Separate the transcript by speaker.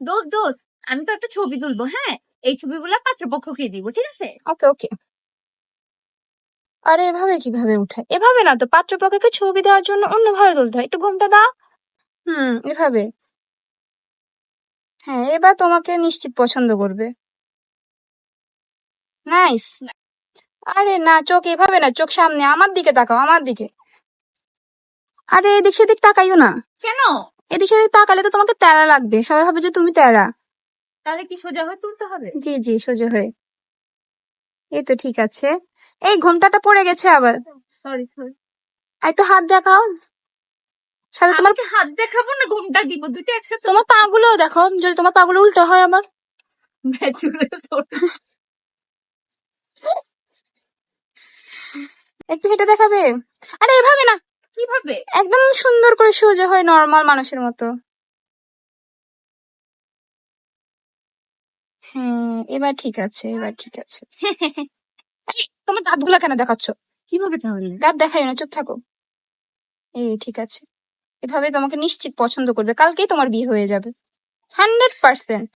Speaker 1: দোষ দোষ আমি তো একটা ছবি তুলবো হ্যাঁ? এই ছবিগুলো পাত্রপক্ষকে দিব ঠিক আছে?
Speaker 2: ওকে ওকে। আরে এভাবে কীভাবে উঠায়? এভাবে না তো পাত্রপক্ষকে ছবি দেওয়ার জন্য অন্যভাবে তুলতে হয়। একটু ঘুমটা দাও। হুম এভাবে। হ্যাঁ এবার তোমাকে নিশ্চিত পছন্দ করবে। নাইস। আরে না চোখ এভাবে না চোখ সামনে আমার দিকে তাকাও আমার দিকে। আরে এদিক সেদিক তাকাইও না।
Speaker 1: কেন?
Speaker 2: এদিক সেদিক তাকালে তো তোমাকে তেরা লাগবে। সবাই ভাবে যে তুমি তেরা।
Speaker 1: তাহলে কি সোজা হয়ে তুলতে হবে?
Speaker 2: জি জি সোজা হয়ে। এই তো ঠিক আছে। এই ঘোমটাটা পড়ে গেছে আবার।
Speaker 1: সরি সরি
Speaker 2: একটু হাত দেখাও। সাথে তোমার
Speaker 1: হাত দেখাবো না ঘোমটা দিব? দুটো একসাথে
Speaker 2: তোমার পাগুলো দেখো। যদি তোমার পাগুলো উল্টো হয়
Speaker 1: আমার।
Speaker 2: একটু হেঁটে দেখাবে? আরে এভাবে না।
Speaker 1: কীভাবে?
Speaker 2: একদম সুন্দর করে সোজা হয় নর্মাল মানুষের মতো। হ্যাঁ এবার ঠিক আছে এবার ঠিক আছে। তোমার দাঁতগুলা কেন দেখাচ্ছ?
Speaker 1: কীভাবে তাহলে?
Speaker 2: দাঁত দেখাই না চুপ থাকো। এই ঠিক আছে। এভাবে তোমাকে নিশ্চিত পছন্দ করবে কালকেই তোমার বিয়ে হয়ে যাবে। Hundred percent